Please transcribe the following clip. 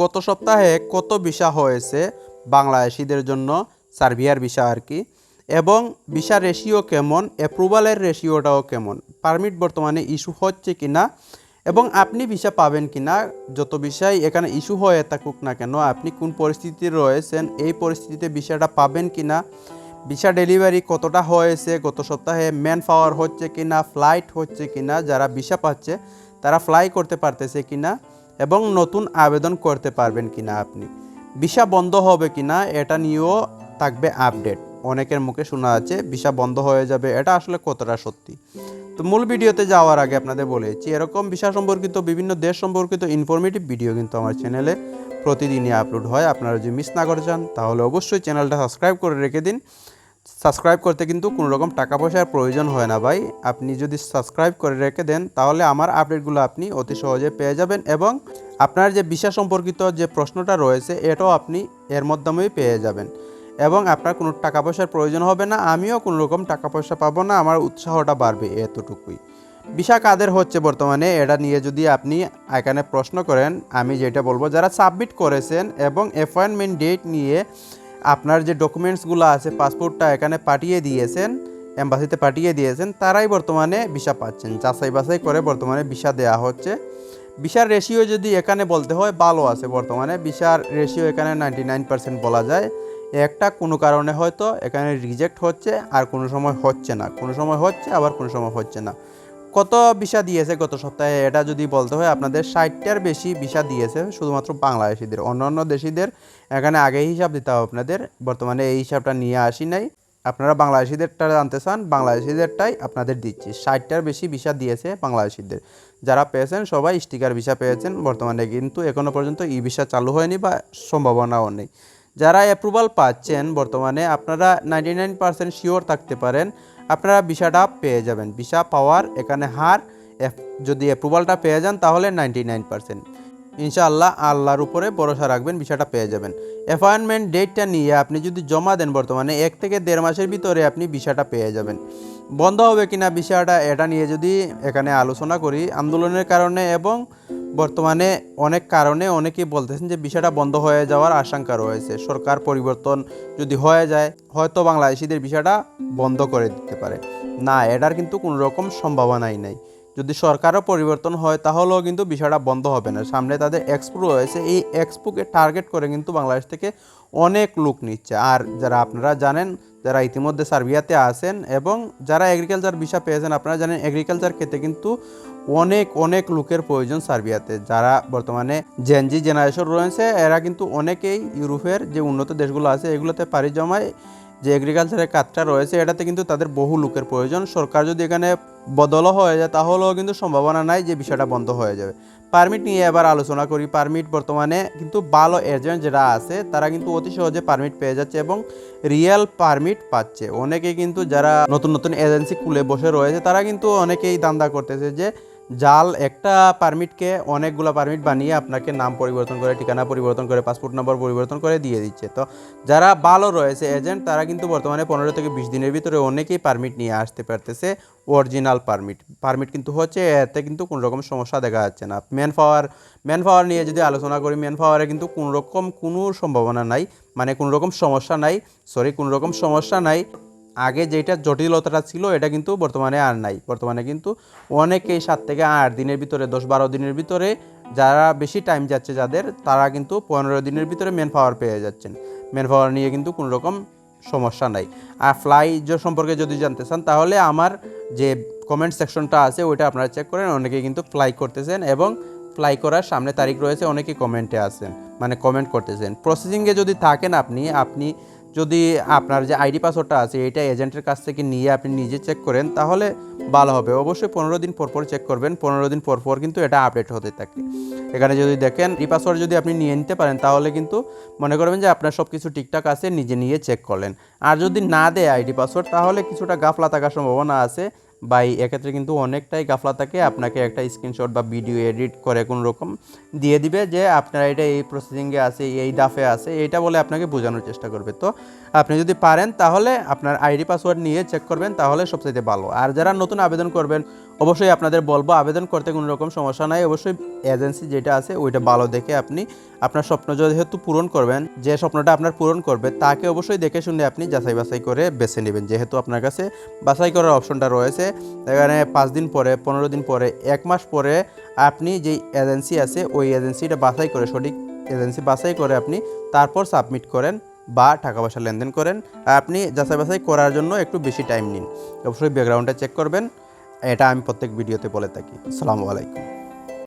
গত সপ্তাহে কত ভিসা হয়েছে বাংলাদেশিদের জন্য? সার্বিয়ার ভিসা আর কি। এবং ভিসা রেশিও কেমন? অ্যাপ্রুভালের রেশিওটাও কেমন? পারমিট বর্তমানে ইস্যু হচ্ছে কি না এবং আপনি ভিসা পাবেন কি না যত বিষয় এখানে ইস্যু হয়ে থাকুক না কেন, আপনি কোন পরিস্থিতিতে রয়েছেন, এই পরিস্থিতিতে ভিসাটা পাবেন কি না ভিসা ডেলিভারি কতটা হয়েছে? গত সপ্তাহে ম্যান পাওয়ার হচ্ছে কি না ফ্লাইট হচ্ছে কি না যারা ভিসা পাচ্ছে, তারা ফ্লাই করতে পারতেছে কি না এবং নতুন আবেদন করতে পারবেন কি না আপনি। ভিসা বন্ধ হবে কি না এটা নিয়েও থাকবে আপডেট। অনেকের মুখে শোনা যাচ্ছে, ভিসা বন্ধ হয়ে যাবে, এটা আসলে কতটা সত্যি? তো মূল ভিডিওতে যাওয়ার আগে আপনাদের বলেছি এরকম ভিসা সম্পর্কিত বিভিন্ন দেশ সম্পর্কিত ইনফরমেটিভ ভিডিও কিন্তু আমার চ্যানেলে প্রতিদিনই আপলোড হয়। আপনারা যদি মিস না করে চান তাহলে অবশ্যই চ্যানেলটা সাবস্ক্রাইব করে রেখে দিন। সাবস্ক্রাইব করতে কিন্তু কোনো রকম টাকা পয়সার প্রয়োজন হয় না ভাই। আপনি যদি সাবস্ক্রাইব করে রেখে দেন তাহলে আমার আপডেটগুলো আপনি অতি সহজে পেয়ে যাবেন এবং আপনার যে ভিসা সম্পর্কিত যে প্রশ্নটা রয়েছে এটাও আপনি এর মাধ্যমেই পেয়ে যাবেন। এবং আপনার কোনো টাকা পয়সার প্রয়োজন হবে না আমিও কোনো রকম টাকা পয়সা পাবো না আমার উৎসাহটা বাড়বে এতটুকুই। ভিসা কাদের হচ্ছে বর্তমানে এটা নিয়ে যদি আপনি এখানে প্রশ্ন করেন আমি যেটা বলব যারা সাবমিট করেছেন এবং অ্যাপয়েন্টমেন্ট ডেট নিয়ে আপনার যে ডকুমেন্টসগুলো আছে পাসপোর্টটা এখানে পাঠিয়ে দিয়েছেন এম্বাসিতে পাঠিয়ে দিয়েছেন, তারাই বর্তমানে ভিসা পাচ্ছেন। যাচাই বাছাই করে বর্তমানে ভিসা দেওয়া হচ্ছে। ভিসার রেশিও যদি এখানে বলতে হয়, ভালো আছে বর্তমানে। ভিসার রেশিও এখানে নাইনটি নাইন পার্সেন্ট বলা যায়। একটা কোনো কারণে হয়তো এখানে রিজেক্ট হচ্ছে, আর কোনো সময় হচ্ছে না। কোনো সময় হচ্ছে, আবার কোনো সময় হচ্ছে না। কত ভিসা দিয়েছে গত সপ্তাহে? এটা যদি বলতে হয়, আপনাদের ষাটটার বেশি ভিসা দিয়েছে শুধুমাত্র বাংলাদেশিদের। অন্যান্য দেশিদের এখানে আগে হিসাব দিতে হবে আপনাদের। বর্তমানে এই হিসাবটা নিয়ে আসি নাই। আপনারা বাংলাদেশিদেরটা জানতে চান, বাংলাদেশিদেরটাই আপনাদের দিচ্ছি। ষাটটার বেশি ভিসা দিয়েছে বাংলাদেশিদের। যারা পেয়েছেন, সবাই স্টিকার ভিসা পেয়েছেন। বর্তমানে কিন্তু এখনও পর্যন্ত ই ভিসা চালু হয়নি বা সম্ভাবনাও নেই। যারা অ্যাপ্রুভাল পাচ্ছেন, বর্তমানে আপনারা নাইনটি নাইন পার্সেন্ট শিওর থাকতে পারেন। আপনারা ভিসাটা পেয়ে যাবেন। ভিসা পাওয়ার এখানে হার যদি অ্যাপ্রুভালটা পেয়ে যান তাহলে নাইনটি নাইন পার্সেন্ট ইনশাআল্লাহ আল্লাহর উপরে ভরসা রাখবেন, ভিসাটা পেয়ে যাবেন। অ্যাপয়েন্টমেন্ট ডেটটা নিয়ে আপনি যদি জমা দেন বর্তমানে, এক থেকে দেড় মাসের ভিতরে আপনি ভিসাটা পেয়ে যাবেন। বন্ধ হবে কিনা ভিসাটা, এটা নিয়ে যদি এখানে আলোচনা করি, আন্দোলনের কারণে এবং বর্তমানে অনেক কারণে অনেকেই বলতেছেন যে বিষয়টা বন্ধ হয়ে যাওয়ার আশঙ্কা রয়েছে। সরকার পরিবর্তন যদি হয়ে যায়, হয়তো বাংলাদেশিদের বিষয়টা বন্ধ করে দিতে পারে। না, এটার কিন্তু কোনো রকম সম্ভাবনাই নাই। যদি সরকারও পরিবর্তন হয়, তাহলেও কিন্তু বিষয়টা বন্ধ হবে না। সামনে তাদের এক্সপো রয়েছে, এই এক্সপোকে টার্গেট করে কিন্তু বাংলাদেশ থেকে অনেক লোক নিচ্ছে। আর যারা আপনারা জানেন, যারা ইতিমধ্যে সার্বিয়াতে আছেন এবং যারা এগ্রিকালচার ভিসা পেয়েছেন, আপনারা জানেন এগ্রিকালচার ক্ষেত্রে কিন্তু অনেক অনেক লোকের প্রয়োজন সার্বিয়াতে। যারা বর্তমানে জেনজি জেনারেশন রয়েছে, এরা কিন্তু অনেকেই ইউরোপের যে উন্নত দেশগুলো আছে, এগুলোতে পাড়ি জমায়। যে এগ্রিকালচারের কাজটা রয়েছে, এটাতে কিন্তু তাদের বহু লোকের প্রয়োজন। সরকার যদি এখানে বদলও হয়ে যায়, তাহলেও কিন্তু সম্ভাবনা নাই যে বিষয়টা বন্ধ হয়ে যাবে। পারমিট নিয়ে এবার আলোচনা করি। পারমিট বর্তমানে কিন্তু ভালো এজেন্ট যারা আছে, তারা কিন্তু অতি সহজে পারমিট পেয়ে যাচ্ছে এবং রিয়েল পারমিট পাচ্ছে। অনেকে কিন্তু যারা নতুন নতুন এজেন্সি খুলে বসে রয়েছে, তারা কিন্তু অনেকেই দান্দা করতেছে যে জাল, একটা পারমিটকে অনেকগুলো পারমিট বানিয়ে আপনাকে নাম পরিবর্তন করে, ঠিকানা পরিবর্তন করে, পাসপোর্ট নম্বর পরিবর্তন করে দিয়ে দিচ্ছে। তো যারা ভালো রয়েছে এজেন্ট তারা কিন্তু বর্তমানে পনেরো থেকে বিশ দিনের ভিতরে অনেকেই পারমিট নিয়ে আসতে পারতেছে অরিজিনাল পারমিট পারমিট কিন্তু হচ্ছে, এতে কিন্তু কোনো রকম সমস্যা দেখা যাচ্ছে না। ম্যান পাওয়ার ম্যান পাওয়ার নিয়ে যদি আলোচনা করি ম্যান পাওয়ারে কিন্তু কোনো রকম কোনো সম্ভাবনা নাই মানে কোনো রকম সমস্যা নাই সরি কোনো রকম সমস্যা নাই। আগে যেটা জটিলতাটা ছিল, এটা কিন্তু বর্তমানে আর নাই। বর্তমানে কিন্তু অনেকেই সাত থেকে আট দিনের ভিতরে, দশ বারো দিনের ভিতরে যারা বেশি টাইম যাচ্ছে যাদের, তারা কিন্তু পনেরো দিনের ভিতরে ম্যান পাওয়ার পেয়ে যাচ্ছেন। ম্যান পাওয়ার নিয়ে কিন্তু কোনো রকম সমস্যা নাই। আর ফ্লাই সম্পর্কে যদি জানতে চান, তাহলে আমার যে কমেন্ট সেকশনটা আছে, ওইটা আপনারা চেক করেন। অনেকেই কিন্তু ফ্লাই করতেছেন এবং ফ্লাই করার সামনে তারিখ রয়েছে অনেকেই কমেন্টে আছেন। মানে কমেন্ট করতেছেন। প্রসেসিংয়ে যদি থাকেন আপনি আপনি যদি আপনার যে আইডি পাসওয়ার্ডটা আছে, এটা এজেন্টের কাছ থেকে নিয়ে আপনি নিজে চেক করেন, তাহলে ভালো হবে। অবশ্যই পনেরো দিন পর পর চেক করবেন। পনেরো দিন পর পর কিন্তু এটা আপডেট হতে থাকে। এখানে যদি দেখেন ই পাসওয়ার্ড যদি আপনি নিয়ে নিতে পারেন, তাহলে কিন্তু মনে করবেন যে আপনার সব কিছু ঠিকঠাক আছে, নিজে নিয়ে চেক করলেন। আর যদি না দেয় আইডি পাসওয়ার্ড, তাহলে কিছুটা গাফলা থাকার সম্ভাবনা আছে। বা এক্ষেত্রে কিন্তু অনেকটাই গাফলা থাকে, আপনাকে একটা স্ক্রিনশট বা ভিডিও এডিট করে কোন রকম দিয়ে দিবে যে আপনার এটা এই প্রসেসিংয়ে আছে, এই ডাফে আছে, এটা বলে আপনাকে বোঝানোর চেষ্টা করবে। তো আপনি যদি পারেন তাহলে আপনার আইডি পাসওয়ার্ড নিয়ে চেক করবেন, তাহলে সবচেয়ে ভালো। আর যারা নতুন আবেদন করবেন অবশ্যই আপনাদের বলব, আবেদন করতে কোনো রকম সমস্যা নাই। অবশ্যই এজেন্সি যেটা আছে, ওইটা ভালো দেখে আপনি আপনার স্বপ্ন যেহেতু পূরণ করবেন, যে স্বপ্নটা আপনার পূরণ করবে, তাকে অবশ্যই দেখে শুনে আপনি যাচাই বাছাই করে বেছে নেবেন। যেহেতু আপনার কাছে বাছাই করার অপশনটা রয়েছে, এখানে পাঁচ দিন পরে, পনেরো দিন পরে, এক মাস পরে আপনি যেই এজেন্সি আছে, ওই এজেন্সিটা বাছাই করে, সঠিক এজেন্সি বাছাই করে আপনি তারপর সাবমিট করেন বা টাকা পয়সা লেনদেন করেন। আপনি যাচাই বাছাই করার জন্য একটু বেশি টাইম নিন। অবশ্যই ব্যাকগ্রাউন্ডটা চেক করবেন। এটা আমি প্রত্যেক ভিডিওতে বলে থাকি। আসসালামু আলাইকুম।